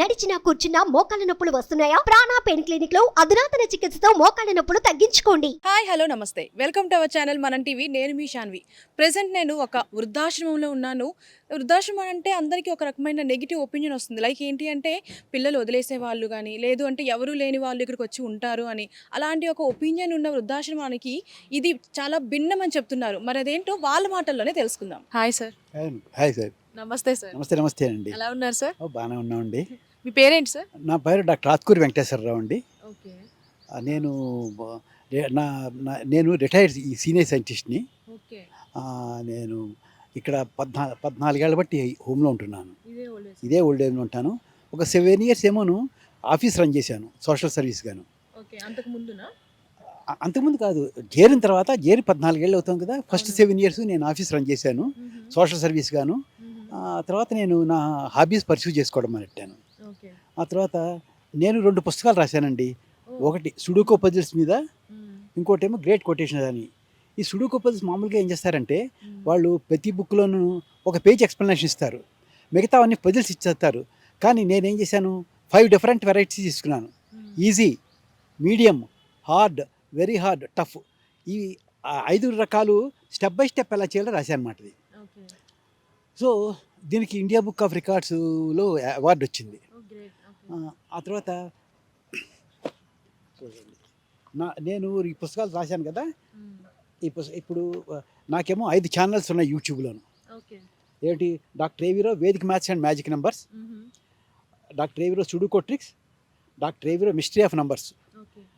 నడిచినా కూర్చున్నా మోకాళ్ళ నొప్పులు వస్తున్నాయా? ప్రాణా పెయిన్ క్లినిక్లో అధునాతన చికిత్సతో మోకాళ్ళ నొప్పులు తగ్గించుకోండి. హాయ్ హలో నమస్తే. Welcome to our channel Manam TV. నేను మీ శాన్వి ప్రజెంట్ నేను ఒక వృద్ధాశ్రమంలో ఉన్నాను. వృద్ధాశ్రమం అంటే అందరికీ ఒక రకమైన నెగిటివ్ ఒపీనియన్ వస్తుంది. లైక్ ఏంటి అంటే పిల్లలు వదిలేసే వాళ్ళు కానీ లేదు అంటే ఎవరు లేని వాళ్ళు ఇక్కడికి వచ్చి ఉంటారు అని. అలాంటి ఒక ఒపీనియన్ ఉన్న వృద్ధాశ్రమానికి ఇది చాలా భిన్నం అని చెప్తున్నారు. మరి అదేంటో వాళ్ళ మాటల్లోనే తెలుసుకుందాం. Hi sir. Hi sir. నమస్తే సార్. నమస్తే నమస్తే అండి. ఎలా ఉన్నారు సార్? బాగానే ఉన్నామండి. మీ పేరేంటి సార్? నా పేరు డాక్టర్ ఆత్కూరి వెంకటేశ్వరరావు అండి. ఓకే. నేను నా నేను రిటైర్డ్ ఈ సీనియర్ సైంటిస్ట్ని. ఓకే. నేను ఇక్కడ పద్నా పద్నాలుగేళ్ళ బట్టి హోమ్లో ఉంటున్నాను. ఇదే ఓల్డ్ ఏజ్లో ఉంటాను. ఒక సెవెన్ ఇయర్స్ ఏమోను ఆఫీస్ రన్ చేశాను సోషల్ సర్వీస్ గాను. అంతకుముందు కాదు చేరిన తర్వాత చేరి పద్నాలుగేళ్ళు అవుతాం కదా ఫస్ట్. సెవెన్ ఇయర్స్ నేను ఆఫీస్ రన్ చేశాను సోషల్ సర్వీస్ గాను. తర్వాత నేను నా హాబీస్ పర్సూ చేసుకోవడం మొదలెట్టాను. ఓకే ఆ తర్వాత నేను రెండు పుస్తకాలు రాశానండి. ఒకటి సుడోకో పజిల్స్ మీద ఇంకోటి ఏమో గ్రేట్ కొటేషన్ అని ఈ సుడోకో పజిల్స్ మామూలుగా ఏం చేస్తారంటే వాళ్ళు ప్రతి బుక్లోనూ ఒక పేజ్ ఎక్స్ప్లెనేషన్ ఇస్తారు. మిగతా అన్ని పజిల్స్ ఇచ్చేస్తారు. కానీ నేనేం చేశాను? ఫైవ్ డిఫరెంట్ వెరైటీస్ తీసుకున్నాను. Easy medium hard very hard tough ఈ ఐదు రకాలు స్టెప్ బై స్టెప్ ఎలా చేయాలో రాశాను ఇది ఓకే. సో దీనికి ఇండియా బుక్ ఆఫ్ రికార్డ్స్లో అవార్డు వచ్చింది. ఆ, తర్వాత. నా నేను ఈ పుస్తకాలు రాశాను కదా. ఈ పుస్తక ఇప్పుడు నాకేమో ఐదు ఛానల్స్ ఉన్నాయి యూట్యూబ్లోను. ఏంటి? Doctor Eviro Vedika maths and magic numbers. Doctor Eviro sudoku tricks. Doctor Eviro mystery of numbers.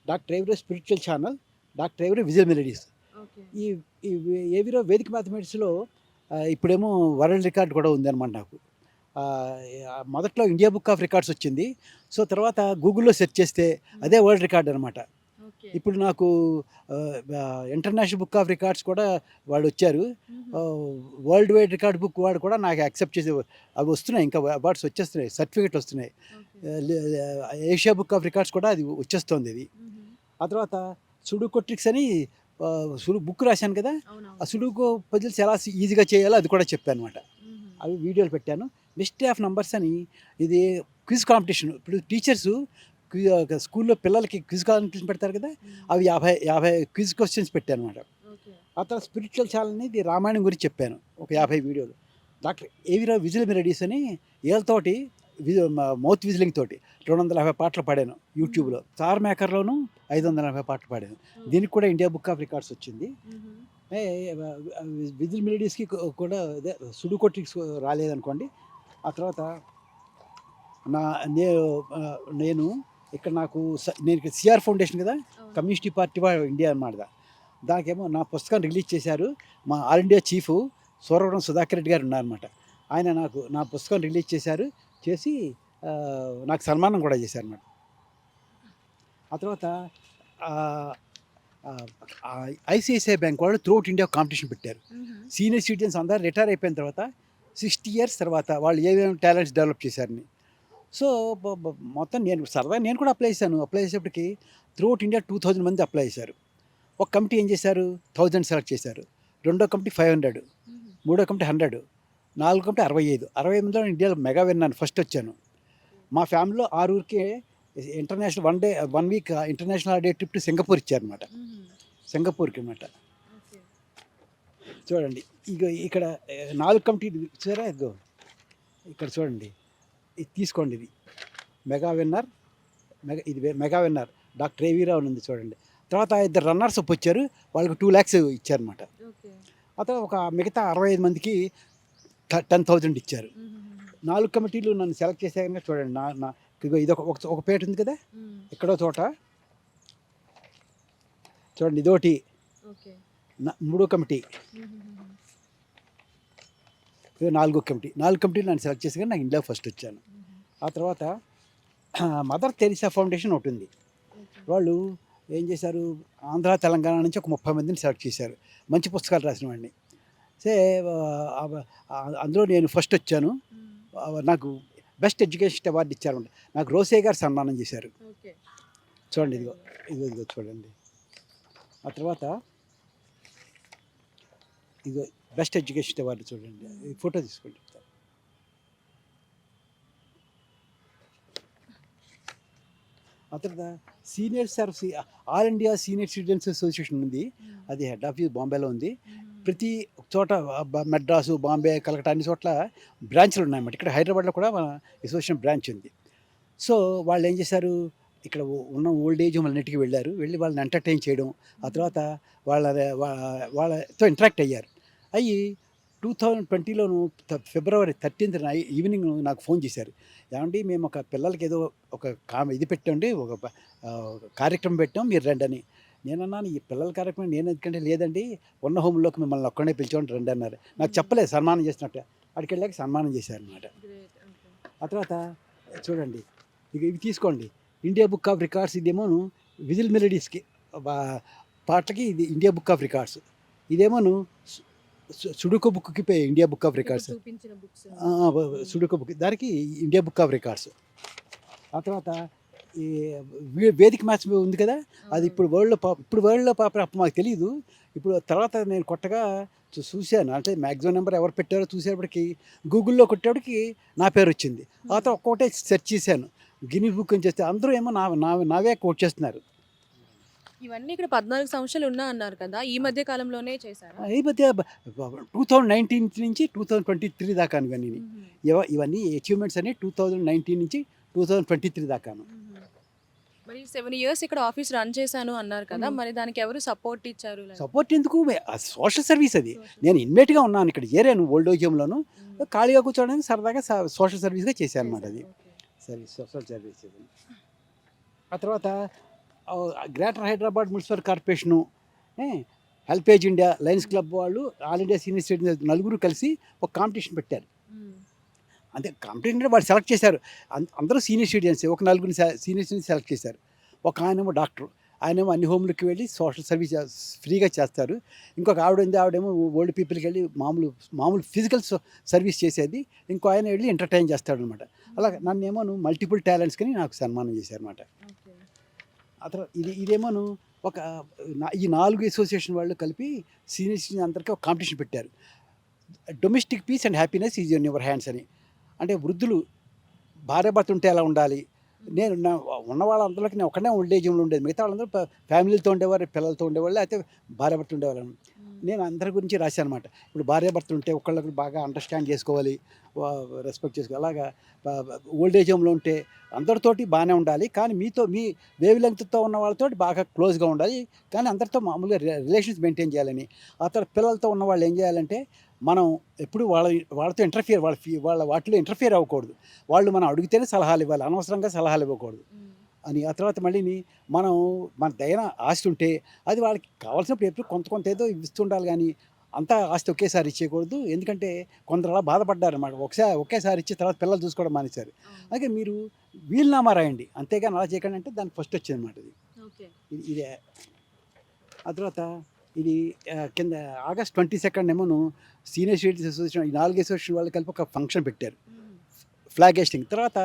Doctor Eviro spiritual channel. Doctor Eviro visual melodies. ఈ ఏవిరో వేదిక మ్యాథమెటిక్స్లో ఇప్పుడేమో వరల్డ్ రికార్డ్ కూడా ఉందన్నమాట నాకు. మొదట్లో ఇండియా బుక్ ఆఫ్ రికార్డ్స్ వచ్చింది. సో తర్వాత గూగుల్లో సెర్చ్ చేస్తే అదే వరల్డ్ రికార్డ్ అనమాట ఇప్పుడు నాకు ఇంటర్నేషనల్ బుక్ ఆఫ్ రికార్డ్స్ కూడా వాడు వచ్చారు. వరల్డ్ వైడ్ రికార్డ్ బుక్ వాడు కూడా నాకు యాక్సెప్ట్ చేసే అవి వస్తున్నాయి ఇంకా అవార్డ్స్ వచ్చేస్తున్నాయి సర్టిఫికెట్ వస్తున్నాయి. ఏషియా బుక్ ఆఫ్ రికార్డ్స్ కూడా అది వచ్చేస్తుంది ఇది. ఆ తర్వాత సుడుకో ట్రిక్స్ అని సుడు బుక్ రాశాను కదా ఆ సుడుకో పజిల్స్ ఎలా ఈజీగా చేయాలో అది కూడా చెప్పాను అనమాట అవి వీడియోలు పెట్టాను. మిస్టరీ ఆఫ్ నంబర్స్ అని ఇది క్విజ్ కాంపిటీషన్ ఇప్పుడు టీచర్స్ స్కూల్లో పిల్లలకి క్విజ్ కాంపిటీషన్ పెడతారు కదా అవి యాభై యాభై క్విజ్ క్వశ్చన్స్ పెట్టాను అనమాట ఆ తర్వాత స్పిరిచువల్ ఛానల్ అనేది రామాయణం గురించి చెప్పాను ఒక యాభై వీడియోలు. డాక్టర్ ఏవిరా విజువల్ మెలడీస్ అని ఏళ్ళతోటి మౌత్ విజిలింగ్ తోటి రెండు వందల యాభై పాటలు పాడాను యూట్యూబ్లో స్టార్ మేకర్లోను ఐదు వందల యాభై పాటలు పాడాను. దీనికి కూడా ఇండియా బుక్ ఆఫ్ రికార్డ్స్ వచ్చింది. విజిల్ మెలడీస్కి కూడా అదే సుడుకో ట్రిక్స్ రాలేదనుకోండి ఆ తర్వాత నా నేను నేను ఇక్కడ నాకు నేను సిఆర్ ఫౌండేషన్ కదా కమ్యూనిస్ట్ పార్టీ వాడు ఇండియా అన్నమాట. దానికేమో నా పుస్తకం రిలీజ్ చేశారు మా all India chief Suravaram Sudhakar Reddy garu ఉన్నారన్నమాట. ఆయన నాకు నా పుస్తకం రిలీజ్ చేశారు చేసి నాకు సన్మానం కూడా చేశారు అన్నమాట ఆ తర్వాత ఐసిఐసిఐ బ్యాంక్ వాళ్ళు త్రూఅవుట్ ఇండియా కాంపిటీషన్ పెట్టారు. సీనియర్ సిటిజన్స్ అందరూ రిటైర్ అయిపోయిన తర్వాత సిక్స్టీ ఇయర్స్ తర్వాత వాళ్ళు ఏమేమి టాలెంట్స్ డెవలప్ చేశారని సో మొత్తం నేను సరదా నేను కూడా అప్లై చేశాను. అప్లై చేసేప్పటికి త్రూఅవుట్ ఇండియా టూ థౌజండ్ మంది అప్లై చేశారు. ఒక కమిటీ ఏం చేశారు? థౌజండ్ సెలెక్ట్ చేశారు. రెండో కమిటీ ఫైవ్ హండ్రెడ్ మూడో కమిటీ హండ్రెడ్ నాలుగో కమిటీ అరవై ఐదు. అరవై మందిలో ఇండియాలో మెగా విన్నాను ఫస్ట్ వచ్చాను. మా ఫ్యామిలీలో ఆరుగురికి international one day one week international day trip to Singapore ఇచ్చారనమాట సింగపూర్కి అనమాట చూడండి. ఇక ఇక్కడ నాలుగు కమిటీలు చూసారా ఇదిగో? ఇక్కడ చూడండి. ఇది తీసుకోండి ఇది. మెగా విన్నర్ మెగా ఇది మెగా విన్నర్. డాక్టర్ ఏవీరావు ఉంది చూడండి. తర్వాత ఇద్దరు రన్నర్స్ అప్ వచ్చారు. వాళ్ళకి టూ ల్యాక్స్ ఇచ్చారనమాట ఆ తర్వాత ఒక మిగతా అరవై ఐదు మందికి టెన్ థౌజండ్ ఇచ్చారు. నాలుగు కమిటీలు నన్ను సెలెక్ట్ చేశాక చూడండి. నా నా ఇది ఒక ఒక- పేట ఉంది కదా? ఎక్కడో చోట చూడండి ఇదోటి మూడో కమిటీ. ఇది నాలుగో కమిటీ. నాలుగు కమిటీలు నన్ను సెలెక్ట్ చేసి కానీ నాకు ఇండియా ఫస్ట్ వచ్చాను. ఆ తర్వాత మదర్ తెరిసా ఫౌండేషన్ ఒకటి ఉంది. వాళ్ళు ఏం చేశారు? ఆంధ్ర తెలంగాణ నుంచి ఒక ముప్పై మందిని సెలెక్ట్ చేశారు. మంచి పుస్తకాలు రాసిన వాడిని. సే అందులో నేను ఫస్ట్ వచ్చాను. నాకు బెస్ట్ ఎడ్యుకేషన్ అవార్డు ఇచ్చారు. నాకు రోసే గారు సన్మానం చేశారు. చూడండి ఇదిగో ఇదిగో ఇదిగో చూడండి. ఆ తర్వాత ఇది బెస్ట్ ఎడ్యుకేషన్ అవార్డు చూడండి. ఫోటో తీసుకోండి. ఆ తర్వాత senior service all India senior citizens association ఉంది. అది హెడ్ ఆఫీస్ బాంబేలో ఉంది. ప్రతి చోట మెడ్రాసు బాంబే కలకటా అన్ని చోట్ల బ్రాంచ్లు ఉన్నాయన్నమాట. ఇక్కడ హైదరాబాద్లో కూడా మన అసోసియేషన్ బ్రాంచ్ ఉంది. సో వాళ్ళు ఏం చేశారు? ఇక్కడ ఉన్న ఓల్డ్ ఏజ్ వాళ్ళన్నిటికీ వెళ్ళారు. వెళ్ళి వాళ్ళని ఎంటర్టైన్ చేయడం ఆ తర్వాత వాళ్ళ వా- వాళ్ళతో ఇంటరాక్ట్ అయ్యారు. అయ్యి టూ థౌజండ్ ట్వంటీలోను ఫిబ్రవరి థర్టీన్త్ ఈవినింగ్ నాకు ఫోన్ చేశారు. ఏమండి మేము ఒక పిల్లలకి ఏదో ఒక కా ఇది పెట్టండి ఒక కార్యక్రమం పెట్టాం మీరు రండి అని నేనన్నాను ఈ పిల్లల కార్యక్రమం నేను ఎందుకంటే లేదండి ఉన్న హోమ్లోకి మిమ్మల్ని ఒక్కడే పిలిచామని రండి అన్నారు. నాకు చెప్పలేదు సన్మానం చేసినట్టు. అక్కడికి వెళ్ళాక సన్మానం చేశారు అనమాట ఆ తర్వాత చూడండి ఇక ఇవి తీసుకోండి. ఇండియా బుక్ ఆఫ్ రికార్డ్స్ ఇదేమోను విజిల్ మెలడీస్కి పాటలకి ఇది ఇండియా బుక్ ఆఫ్ రికార్డ్స్ ఇదేమోను సుడుకో బుక్కి pay- India book of records sudoku book. దానికి ఇండియా బుక్ ఆఫ్ రికార్డ్స్ ఆ తర్వాత ఈ వేదిక మ్యాచ్ ఉంది కదా అది ఇప్పుడు వరల్డ్లో పాప ఇప్పుడు వరల్డ్లో పాప అప్పుడు మాకు తెలియదు ఇప్పుడు తర్వాత నేను కొత్తగా చూ- చూశాను. అంటే మ్యాక్సిమం నెంబర్ ఎవరు పెట్టారో చూసేటప్పటికి గూగుల్లో కొట్టేప్పటికి నా పేరు వచ్చింది ఆ తర్వాత ఒక్కొక్కటే సెర్చ్ చేశాను. గిని బుక్ అని చేస్తే అందరూ ఏమో నా నావే కోట్ చేస్తున్నారు. ఇవన్నీ ఇక్కడ పద్నాలుగు సంవత్సరాలు ఉన్నా అన్నారు కదా ఈ మధ్య కాలంలోనే చేశారా? ఈ మధ్య టూ థౌజండ్ నైన్టీన్ నుంచి టూ థౌజండ్ ట్వంటీ త్రీ దాకా ఇవన్నీ ఇవ- ఇవన్నీ అచీవ్మెంట్స్ అన్ని టూ థౌజండ్ నైన్టీన్ నుంచి టూ థౌజండ్ ట్వంటీ త్రీ దాకాను మరి సెవెన్ ఇయర్స్ ఇక్కడ ఆఫీస్ రన్ చేశాను అన్నారు కదా. మరి దానికి ఎవరు సపోర్ట్ ఇచ్చారు? సపోర్ట్ ఎందుకు? సోషల్ సర్వీస్ అది. నేను ఇన్మేట్గా ఉన్నాను ఇక్కడ ఏరాను ఓల్డ్ ఏజియంలోను మ్మ్. ఖాళీగా కూర్చోవడానికి సరదాగా సోషల్ సర్వీస్గా చేశాను అనమాట అది. Service social service. ఆ తర్వాత greater Hyderabad municipal corporation HelpAge India Lions Club వాళ్ళు ఆల్ ఇండియా సీనియర్ సిటిజన్స్ నలుగురు కలిసి ఒక కాంపిటీషన్ పెట్టారు. అంతే కాంపిటీషన్ అంటే వాళ్ళు సెలెక్ట్ చేశారు అందరూ సీనియర్ సిటిజన్స్ ఒక నలుగురిని సీనియర్ సిటిజన్స్ సెలెక్ట్ చేశారు ఒక ఆయనేమో డాక్టర్ ఆయనేమో అన్ని హోమ్లకి వెళ్ళి సోషల్ సర్వీస్ ఫ్రీగా చేస్తారు. ఇంకొక ఆవిడ ఉంది ఆవిడేమో ఓల్డ్ పీపుల్కి వెళ్ళి మామూలు మామూలు ఫిజికల్ సర్వీస్ చేసేది. ఇంకో ఆయన వెళ్ళి ఎంటర్టైన్ చేస్తాడు అనమాట అలా నన్నేమో మల్టిపుల్ టాలెంట్స్ కానీ నాకు సన్మానం చేశారు అనమాట. ఆ తర్వాత ఇది ఇదేమోను ఒక ఈ నాలుగు అసోసియేషన్ వాళ్ళు కలిపి సీనియర్ సిటిజన్ అందరికీ ఒక కాంపిటీషన్ పెట్టారు. Domestic peace and happiness is in your hands అని. అంటే వృద్ధులు భార్య భర్త ఉంటే ఎలా ఉండాలి? నేను నా ఉన్న వాళ్ళందరికీ నేను ఒకనే ఓల్డ్ ఏజ్లో ఉండేది. మిగతా వాళ్ళందరూ ఫ్యామిలీతో ఉండేవారు పిల్లలతో ఉండేవాళ్ళు అయితే భార్య భర్త ఉండేవాళ్ళు. మ్మ్. నేను అందరి గురించి రాశాను అనమాట ఇప్పుడు భార్య భర్తలు ఉంటే ఒకళ్ళకి బాగా అండర్స్టాండ్ చేసుకోవాలి రెస్పెక్ట్ చేసుకోవాలి అలాగా ఓల్డ్ ఏజ్ హోమ్లో ఉంటే అందరితోటి బాగానే ఉండాలి కానీ మీతో మీ వేవ్ లెంగ్త్తో ఉన్న వాళ్ళతో బాగా క్లోజ్గా ఉండాలి కానీ అందరితో మామూలుగా రిలేషన్స్ మెయింటైన్ చేయాలని. ఆ తర్వాత పిల్లలతో ఉన్న వాళ్ళు ఏం చేయాలంటే మనం ఎప్పుడు వాళ్ళ వాళ్ళతో ఇంటర్ఫియర్ వాళ్ళ ఫీ- వాళ్ళ వాటిలో ఇంటర్ఫియర్ అవ్వకూడదు. వాళ్ళు మనం అడిగితేనే సలహాలు ఇవ్వాలి అనవసరంగా సలహాలు ఇవ్వకూడదు. అని ఆ తర్వాత మళ్ళీని మనం మన దైన ఆస్తి ఉంటే అది వాళ్ళకి కావాల్సినప్పుడు ఎప్పుడు కొంత కొంత ఏదో ఇస్తుండాలి కానీ అంతా ఆస్తి ఒకేసారి ఇచ్చేయకూడదు. ఎందుకంటే కొందరు అలా బాధపడ్డారు అన్నమాట ఒకసారి ఒకేసారి ఇచ్చి తర్వాత పిల్లలు చూసుకోవడం మానేశారు. అలాగే మీరు వీలునామా రాయండి. అంతేగాని అలా చేయకండి అంటే దానికి ఫస్ట్ వచ్చింది Okay. ఇది ఇదే. ఆ తర్వాత ఇది కింద ఆగస్ట్ ట్వంటీ సెకండ్ ఏమోను సీనియర్ సిటిజన్స్ అసోసియేషన్ ఈ నాలుగు అసోసియేషన్ వాళ్ళు కలిపి ఒక ఫంక్షన్ పెట్టారు. ఫ్లాగ్ హేస్టింగ్ తర్వాత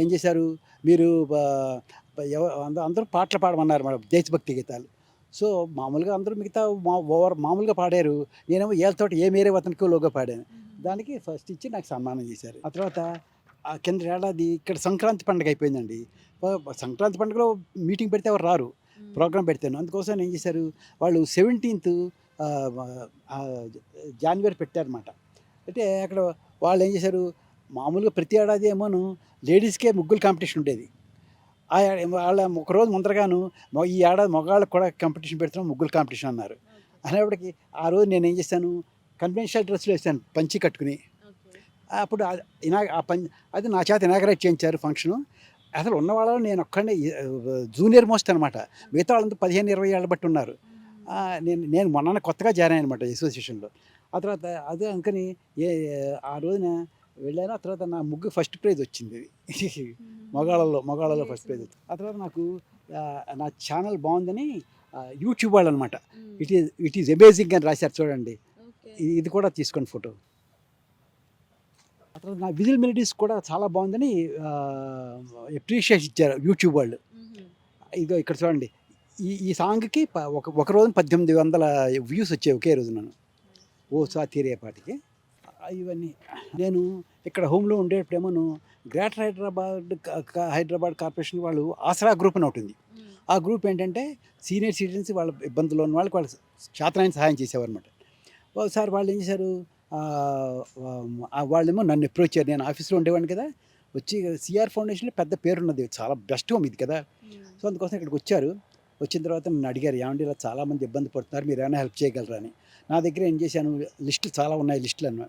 ఏం చేశారు? మీరు అందరూ పాటలు పాడమన్నారు మేడం దేశభక్తి గీతాలు. సో మామూలుగా అందరూ మిగతా మా ఓవర్ మామూలుగా పాడారు. నేనేమో ఏళ్ళతోటి ఏ మేరే వతనికి లోగా పాడాను. దానికి ఫస్ట్ ఇచ్చి నాకు సన్మానం చేశారు. ఆ తర్వాత ఆ కింద ఏడాది ఇక్కడ సంక్రాంతి పండుగ అయిపోయిందండి. సంక్రాంతి పండుగలో మీటింగ్ పెడితే ఎవరు రారు. మ్మ్. ప్రోగ్రామ్ పెడతాను. అందుకోసం ఏం చేశారు? వాళ్ళు సెవెంటీన్త్ జనవరి పెట్టారన్నమాట. అంటే అక్కడ వాళ్ళు ఏం చేశారు? మామూలుగా ప్రతి ఏడాది ఏమోను లేడీస్కే ముగ్గులు కాంపిటీషన్ ఉండేది. వాళ్ళ ఒక రోజు ముందరగాను ఈ ఏడాది మగవాళ్ళకి కూడా కాంపిటీషన్ పెడుతున్నాం ముగ్గులు కాంపిటీషన్ అన్నారు. అనేప్పటికి ఆ రోజు నేను ఏం చేశాను? కన్వెన్షనల్ డ్రెస్సులు వేసాను పంచి కట్టుకుని. అప్పుడు ఇనా ఆ పం అది నా చేత ఇనాగరేట్ చేయించారు ఫంక్షను. అసలు ఉన్న వాళ్ళలో నేను ఒక్కడే జూనియర్ మోస్ట్ అనమాట మిగతా వాళ్ళంతా పదిహేను ఇరవై ఏళ్ళ బట్టి ఉన్నారు. నేను నేను మొన్న కొత్తగా జాయిన్ అయ్యాను అనమాట అసోసియేషన్లో. ఆ తర్వాత అదే అందుకని ఏ ఆ రోజున వెళ్ళాను. ఆ తర్వాత నా ముగ్గు ఫస్ట్ ప్రైజ్ వచ్చింది మగాళ్ళలో మగాళ్ళలో ఫస్ట్ ప్రైజ్. వచ్చింది ఆ తర్వాత నాకు నా ఛానల్ బాగుందని యూట్యూబ్ వాళ్ళు అనమాట. It is it is amazing అని రాశారు చూడండి. ఇది కూడా తీసుకోండి ఫోటో. తర్వాత నా విజిల్ మెలడీస్ కూడా చాలా బాగుందని అప్రిషియేట్ ఇచ్చారు యూట్యూబ్ వాళ్ళు. ఇదో ఇక్కడ చూడండి. ఈ ఈ సాంగ్కి ఒక ఒక రోజు పద్దెనిమిది వందల వ్యూస్ వచ్చాయి ఒకే రోజు నన్ను. ఓ సా తీరే పాటికి. ఇవన్నీ. నేను ఇక్కడ హోమ్లో ఉండేటప్పుడేమోను గ్రేటర్ హైదరాబాద్ హైదరాబాద్ కార్పొరేషన్ వాళ్ళు ఆసరా గ్రూప్ అని ఒకటి ఉంది. ఆ గ్రూప్ ఏంటంటే సీనియర్ సిటిజన్స్ వాళ్ళ ఇబ్బందులు ఉన్న వాళ్ళకి వాళ్ళు శాతనాయన సహాయం చేసేవారు అనమాట ఒకసారి వాళ్ళు ఏం చేశారు వాళ్ళేమో నన్ను అప్రోచ్ అయ్యారు నేను ఆఫీస్లో ఉండేవాడిని కదా. వచ్చి సిఆర్ ఫౌండేషన్లో పెద్ద పేరున్నది. చాలా బెస్ట్ హోమ్ ఇది కదా. సో అందుకోసం ఇక్కడికి వచ్చారు. వచ్చిన తర్వాత నన్ను అడిగారు ఏమండి ఇలా చాలామంది ఇబ్బంది పడుతున్నారు. మీరు ఏమైనా హెల్ప్ చేయగలరా? అని. నా దగ్గర ఏం చేశాను లిస్టులు చాలా ఉన్నాయి లిస్టులు అన్న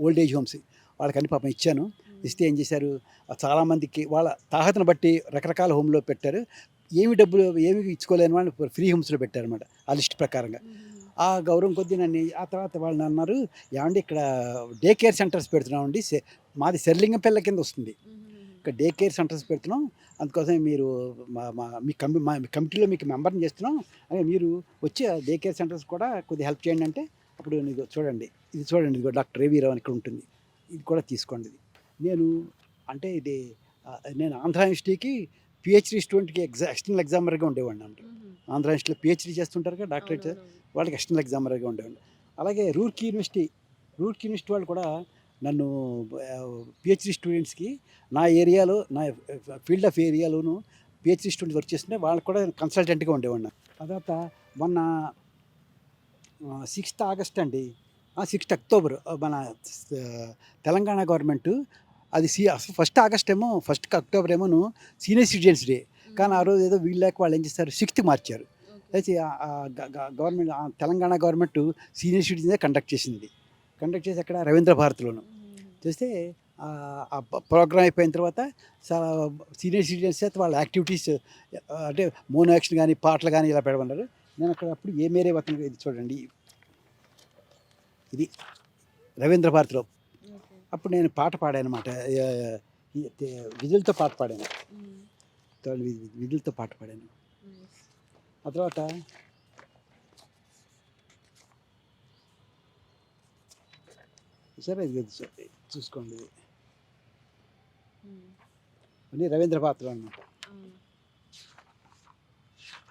ఓల్డ్ ఏజ్ హోమ్స్ వాళ్ళకని పాపం ఇచ్చాను. ఇస్తే ఏం చేశారు? చాలామందికి వాళ్ళ తాహతను బట్టి రకరకాల హోమ్లో పెట్టారు. ఏమి డబ్బులు ఏమి ఇచ్చుకోలేని వాళ్ళు ఫ్రీ హోమ్స్లో పెట్టారన్నమాట ఆ లిస్ట్ ప్రకారంగా. ఆ గౌరవం కొద్దీ నన్ను ఆ తర్వాత వాళ్ళు అన్నారు ఏమండి ఇక్కడ డే కేర్ సెంటర్స్ పెడుతున్నామండి సె- మాది సెర్లింగంపల్లె కింద వస్తుంది. ఇక్కడ డే కేర్ సెంటర్స్ పెడుతున్నాం. అందుకోసం మీరు మా మా మీ కమి మా మీ కమిటీలో మీకు మెంబర్ని చేస్తున్నాం. అని మీరు వచ్చి ఆ డే కేర్ సెంటర్స్ కూడా కొద్దిగా హెల్ప్ చేయండి అంటే అప్పుడు నీకు చూడండి ఇది చూడండి ఇదిగో డాక్టర్ రేవీరావు అని ఇక్కడ ఉంటుంది. ఇది కూడా తీసుకోండి ఇది. నేను అంటే ఇది నేను ఆంధ్ర యూనివర్సిటీకి పిహెచ్డి స్టూడెంట్కి ఎగ్జా ఎక్స్టర్నల్ ఎగ్జామర్గా ఉండేవాడిని అంటే. ఆంధ్ర యూనివర్సిటీలో పిహెచ్డి చేస్తుంటారు కదా డాక్టరేట్ వాళ్ళకి ఎక్స్టర్నల్ ఎగ్జామర్గా ఉండేవాడిని అలాగే రూర్కీ యూనివర్సిటీ రూర్కీ యూనివర్సిటీ వాళ్ళు కూడా నన్ను పిహెచ్డి స్టూడెంట్స్కి నా ఏరియాలో నా ఫీల్డ్ ఆఫ్ ఏరియాలోను పిహెచ్డి స్టూడెంట్స్ వర్క్ చేస్తుంటే వాళ్ళకి కూడా కన్సల్టెంట్గా ఉండేవాడిని తర్వాత మొన్న సిక్స్త్ ఆగస్ట్ అండి సిక్స్త్ అక్టోబర్ మన తెలంగాణ గవర్నమెంట్ అది సి ఫస్ట్ ఆగస్ట్ ఏమో ఫస్ట్ అక్టోబర్ ఏమోను సీనియర్ సిటిజన్స్ డే కానీ ఆ రోజు ఏదో వీళ్ళకి వాళ్ళు ఏం చేస్తారు సిక్స్త్ మార్చారు. అయితే గవర్నమెంట్ తెలంగాణ గవర్నమెంట్ సీనియర్ సిటిజన్సే కండక్ట్ చేసింది. కండక్ట్ చేసి అక్కడ రవీంద్ర భారతిలోను. చేస్తే ఆ ప్రోగ్రామ్ అయిపోయిన తర్వాత చాలా సీనియర్ సిటిజన్స్ అయితే వాళ్ళ యాక్టివిటీస్ అంటే మోనో యాక్షన్ కానీ పాటలు కానీ ఇలా పెడమన్నారు. నేను అక్కడ అప్పుడు ఏ మేరే వతన ఇది చూడండి. ఇది రవీంద్ర భారతిలో. అప్పుడు నేను పాట పాడాను అనమాట విధులతో పాట పాడాను. తోలు వి- విధులతో పాట పాడాను. ఆ తర్వాత సరే ఇది చూసుకోండి. ఇది అన్నీ రవీంద్ర పాత్ర అనమాట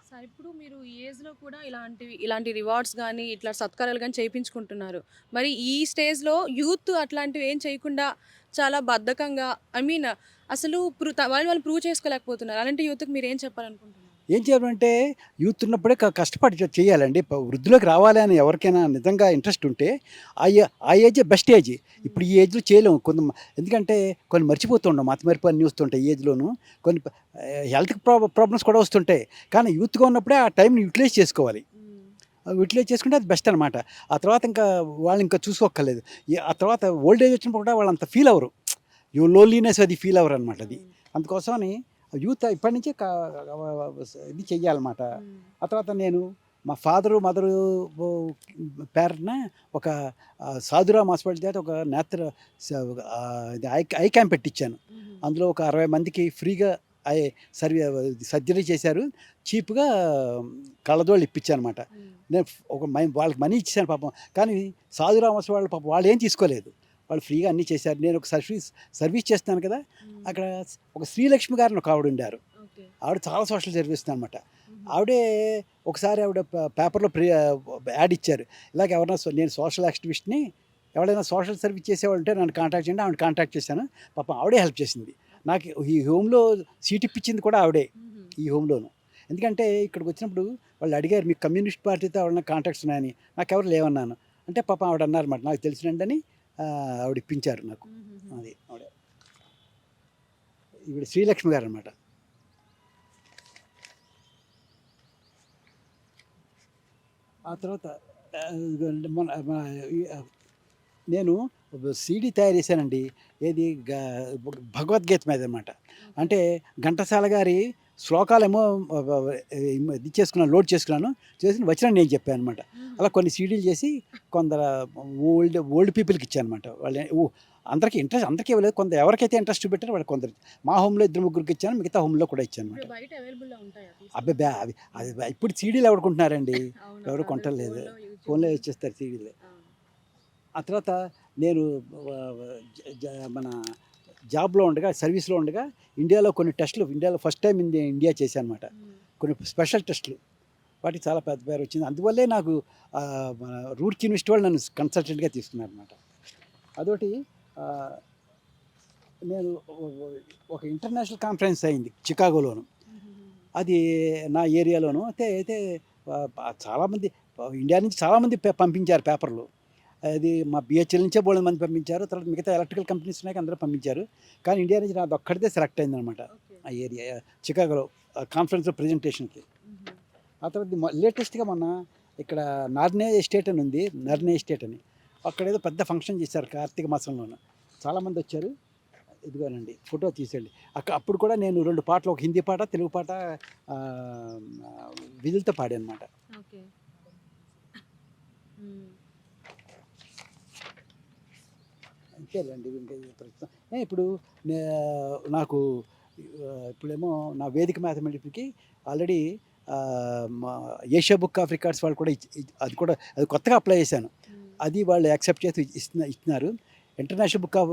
సార్ ఇప్పుడు మీరు ఈ ఏజ్లో కూడా ఇలాంటివి ఇలాంటి రివార్డ్స్ కానీ ఇట్లా సత్కారాలు కానీ చేయించుకుంటున్నారు. మరి ఈ స్టేజ్లో యూత్ అట్లాంటివి ఏం చేయకుండా చాలా బద్ధకంగా ఐ మీన్ అసలు వాళ్ళు వాళ్ళు ప్రూవ్ చేసుకోలేకపోతున్నారు. అలాంటి యూత్కి మీరు ఏం చెప్పాలనుకుంటున్నారు? ఏం చేయాలంటే యూత్ ఉన్నప్పుడే కష్టపడి చేయాలండి. వృద్ధిలోకి రావాలి అని ఎవరికైనా నిజంగా ఇంట్రెస్ట్ ఉంటే ఆ ఆ ఏజ్ బెస్ట్ ఏజ్. ఇప్పుడు ఈ ఏజ్లో చేయలేము. కొంత ఎందుకంటే కొన్ని మర్చిపోతుంటాం మత మరిపి అన్నీ వస్తుంటాయి ఈ ఏజ్లోను. కొన్ని హెల్త్ ప్రాబ్లమ్స్ కూడా వస్తుంటాయి. కానీ యూత్గా ఉన్నప్పుడే ఆ టైంని యూటిలైజ్ చేసుకోవాలి. యూటిలైజ్ చేసుకుంటే అది బెస్ట్ అనమాట ఆ తర్వాత ఇంకా వాళ్ళు ఇంకా చూసుకోక్కర్లేదు. ఆ తర్వాత ఓల్డ్ ఏజ్ వచ్చినప్పుడు కూడా వాళ్ళు అంత ఫీల్ అవ్వరు. యూ లోన్లీనెస్ అది ఫీల్ అవ్వరు అనమాట అది. అందుకోసమని యూత్ ఇప్పటి నుంచే ఇది చెయ్యాలన్నమాట. ఆ తర్వాత నేను మా ఫాదరు మదరు పేరున ఒక సాధురామ్ హాస్పిటల్ చేత ఒక నేత్ర ఐ ఐ క్యాంప్ పెట్టించాను అందులో ఒక అరవై మందికి ఫ్రీగా ఐ సర్వీ సర్జరీ చేశారు. చీప్గా కళ్ళజోళ్ళు ఇప్పించాను అనమాట నేను ఒక మై వాళ్ళకి మనీ ఇచ్చాను పాపం. కానీ సాధురామ్ వాళ్ళు పాపం వాళ్ళు ఏం తీసుకోలేదు. వాళ్ళు ఫ్రీగా అన్నీ చేశారు. నేను ఒక సర్వీస్ సర్వీస్ చేస్తాను కదా అక్కడ ఒక శ్రీలక్ష్మి గారిని ఒక ఆవిడ ఉండారు. ఆవిడ చాలా సోషల్ సర్వీస్ అనమాట ఆవిడే ఒకసారి ఆవిడ పేపర్లో ప్రి యాడ్ ఇచ్చారు. ఇలాగ ఎవరైనా నేను సోషల్ యాక్టివిస్ట్ని ఎవరైనా సోషల్ సర్వీస్ చేసేవాళ్ళు ఉంటే నన్ను కాంటాక్ట్ చేయండి ఆవిడ కాంటాక్ట్ చేశాను. పాపం ఆవిడే హెల్ప్ చేసింది. నాకు ఈ హోమ్లో సీట్ ఇప్పించింది కూడా ఆవిడే ఈ హోమ్లోను. ఎందుకంటే ఇక్కడికి వచ్చినప్పుడు వాళ్ళు అడిగారు మీకు కమ్యూనిస్ట్ పార్టీతో ఎవరైనా కాంటాక్ట్స్ ఉన్నాయని? నాకు ఎవరు లేవన్నాను. అంటే పాపం ఆవిడ అన్నారన్నమాట. నాకు తెలిసినండి అని ఆవిడ ఇప్పించారు నాకు. అది ఆవిడ. ఇప్పుడు శ్రీలక్ష్మి గారు అనమాట ఆ తర్వాత మన నేను సీడీ తయారు చేశానండి. ఏది భగవద్గీత మీద అనమాట అంటే ఘంటసాల గారి శ్లోకాలేమో ఇది చేసుకున్నాను లోడ్ చేసుకున్నాను చేసిన వచ్చిన నేను చెప్పాను అనమాట అలా కొన్ని సీడీలు చేసి కొందరు ఓల్డ్ ఓల్డ్ పీపుల్కి ఇచ్చాను అనమాట వాళ్ళ అందరికీ ఇంట్రెస్ట్ అందరికీ ఇవ్వలేదు. కొంత ఎవరికైతే ఇంట్రెస్ట్ చూపెట్టారో వాళ్ళు కొందరు మా హోమ్లో ఇద్దరు ముగ్గురికి ఇచ్చాను మిగతా హోమ్లో కూడా ఇచ్చాను అనమాట అబ్బాయి బ్యా అవి అది ఇప్పుడు సీడీలు ఎవరు కొంటున్నారండి? ఎవరు కొంటలేదు. ఫోన్లో ఇచ్చేస్తారు సీడీలు. ఆ. తర్వాత నేను మన జాబ్లో ఉండగా సర్వీస్లో ఉండగా ఇండియాలో కొన్ని టెస్టులు ఇండియాలో ఫస్ట్ టైం ఇండియా ఇండియా చేశాను అనమాట కొన్ని స్పెషల్ టెస్టులు. వాటికి చాలా పెద్ద పేరు వచ్చింది. అందువల్లే నాకు రూర్క్ యూనివర్సిటీ వాళ్ళు నన్ను కన్సల్టెంట్గా తీసుకున్నారు అనమాట అదొకటి నేను ఒక ఇంటర్నేషనల్ కాన్ఫరెన్స్ అయింది చికాగోలోను. అది నా ఏరియాలోను. అయితే అయితే చాలామంది ఇండియా నుంచి చాలామంది పంపించారు పేపర్లు. అది మా బిహెచ్ఎల్ నుంచే బోళ్ళ మంది పంపించారు. తర్వాత మిగతా ఎలక్ట్రికల్ కంపెనీస్ ఉన్నాయి అందరూ పంపించారు. కానీ ఇండియా నుంచి నాది ఒక్కడితే సెలెక్ట్ అయింది అనమాట ఆ ఏరియా చికాగోలో కాన్ఫరెన్స్లో ప్రజెంటేషన్కి. ఆ తర్వాత లేటెస్ట్గా మొన్న ఇక్కడ నార్నే ఎస్టేట్ అని ఉంది నర్నే ఎస్టేట్ అని. అక్కడ ఏదో పెద్ద ఫంక్షన్ చేశారు కార్తీక మాసంలోనూ. చాలామంది వచ్చారు. ఇదిగోనండి ఫోటో తీసేయండి. అక్క అప్పుడు కూడా నేను రెండు పాటలు ఒక హిందీ పాట తెలుగు పాట విధులతో పాడాను అనమాట ఓకే అంతేలేండి ఇంకా ఇది ప్రస్తుతం. ఇప్పుడు నాకు ఇప్పుడేమో నా వేదిక మ్యాథమెటిక్కి ఆల్రెడీ మా ఏషియా బుక్ ఆఫ్ రికార్డ్స్ వాళ్ళు కూడా అది కూడా అది కొత్తగా అప్లై చేశాను. అది వాళ్ళు యాక్సెప్ట్ చేసి ఇస్తున్న ఇస్తున్నారు. ఇంటర్నేషనల్ బుక్ ఆఫ్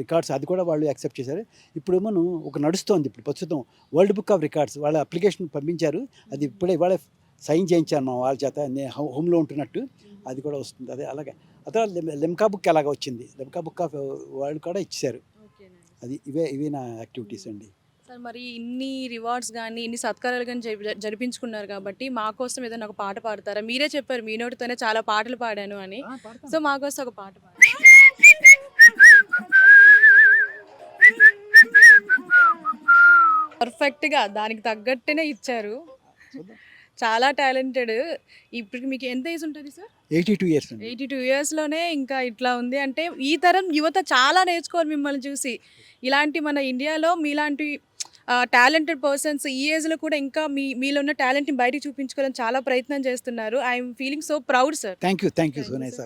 రికార్డ్స్ అది కూడా వాళ్ళు యాక్సెప్ట్ చేశారు. ఇప్పుడు మనం ఒక నడుస్తోంది ఇప్పుడు ప్రస్తుతం. వరల్డ్ బుక్ ఆఫ్ రికార్డ్స్ వాళ్ళ అప్లికేషన్ పంపించారు. అది ఇప్పుడే ఇవాళ సైన్ చేయించాను మా వాళ్ళ చేత నేను హోమ్లో ఉంటున్నట్టు. అది కూడా వస్తుంది. అదే అలాగే. అదే లెమ్కా బుక్ అలాగ వచ్చింది? లెమ్కా బుక్ ఆఫ్ వాళ్ళు కూడా ఇచ్చారు అది ఇవే ఇవే నా యాక్టివిటీస్ అండి. సార్ మరి ఇన్ని రివార్డ్స్ కానీ ఇన్ని సత్కారాలు కానీ జరి- జరిపించుకున్నారు కాబట్టి మా కోసం ఏదైనా ఒక పాట పాడతారా? మీరే చెప్పారు మీ నోటితోనే చాలా పాటలు పాడాను అని. సో మా కోసం ఒక పాట పాడండి పర్ఫెక్ట్గా దానికి తగ్గట్టునే ఇచ్చారు. చాలా టాలెంటెడ్. ఇప్పుడు మీకు ఎంత ఏజ్ ఉంటుంది sir? Eighty two years eighty two ఇయర్స్లోనే ఇంకా ఇట్లా ఉంది. అంటే ఈ తరం యువత చాలా నేర్చుకోవాలి మిమ్మల్ని చూసి. ఇలాంటి మన ఇండియాలో మీలాంటి టాలెంటెడ్ పర్సన్స్ ఈ ఏజ్లో కూడా ఇంకా మీ మీలో ఉన్న టాలెంట్ని బయటకు చూపించుకోవాలని చాలా ప్రయత్నం చేస్తున్నారు. I'm feeling so proud sir thank you thank you so nice